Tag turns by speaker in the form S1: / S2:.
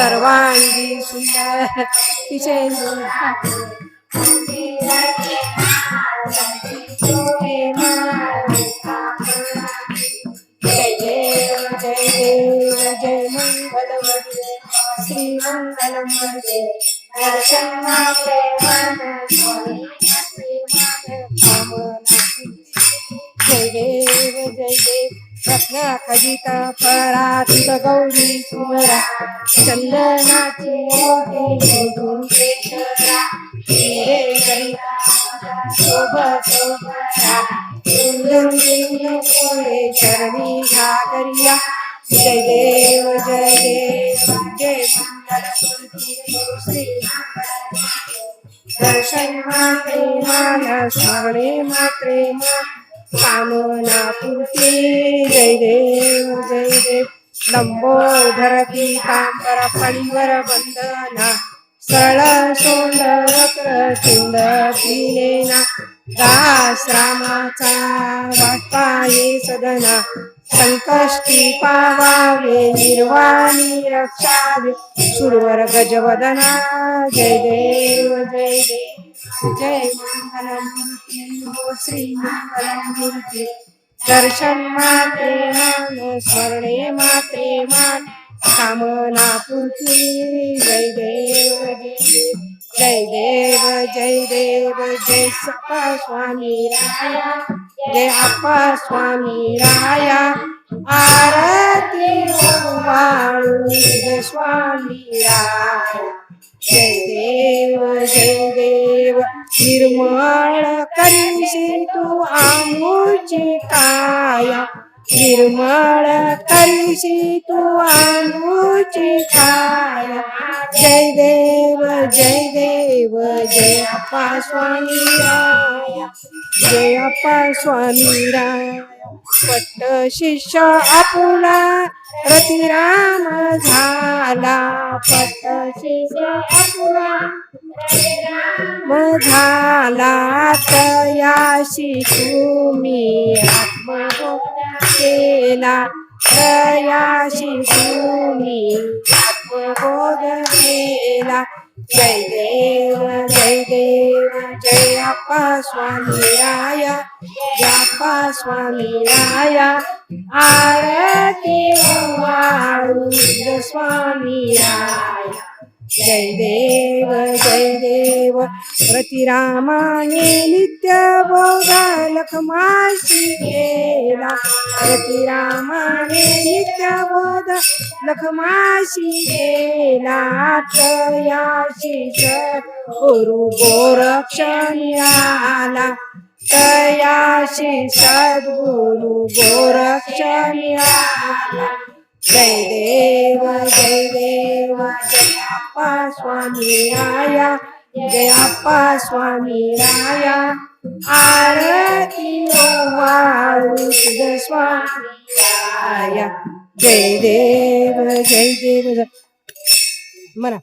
S1: सर्वांगी सुंदर तिचे जय देव जय देव जय मंगल वंदे श्री मंगल वंदे दर्शन मात्रे मन स्वामी जय देव जय देव रत्ना खजित परात गौरी सुमरा चंदनाचे मोठे शोधून केशरा हिरे गणिता शोभ कोळे चरणी घागरिया जय देव जय देव जय मंगल श्री दर्शन मात्रे मान स्मरणे मात्रे मान कामना पूर्ती जय देव जय देव। लंबोदर कांबर फणीवर बंदना सरळ सोंड वक्र चुंड पिलेना दास वाटपाये सदना संकष्टी पावावे निर्वाणी रक्षावे सुरवर गजवदना जय देव जय देव जय मंगलमूर्ती हो श्री मंगलमूर्ती दर्शन मात्रे मान स्मरणे मात्रे मान कामना पूर्ती जय देव जय देव जय देव जय देव जय सपा स्वामी राया जय अप्पा स्वामी राया. आरती वाळू जय स्वामी राया. जय देव जय देव निर्मळ करीशी तू आमुची काया. निर्मळ करीशी तू आमुची काया. जय देव जय देव जय अप्पा स्वामी राय जय अप्पा स्वामी राय. पट्ट शिष्य आपुला रतिराम झाला. पट्ट शिष्य आपुला रतिराम झाला. तयाशी तुम्ही आत्मभोग केला. दयाशी तुम्ही आत्मबोध केला जय देव जय देव जय अप्पा स्वामी राया जय अप्पा स्वामी राया आरती वाळू स्वामी राया जय देव जय देव. प्रतिरामाने नित्य बोगा लखमाशी केला प्रतिरामाने नित्य बोध लखमाशी गेला तयाशी गुरु गोरक्षणी आला तयाशी सद्गुरु गोरक्षणी जय देव जय देव जय अप्पा स्वामी राया जय अप्पा स्वामी राया आरती स्वामी राया जय देव जय देव जय म्हणा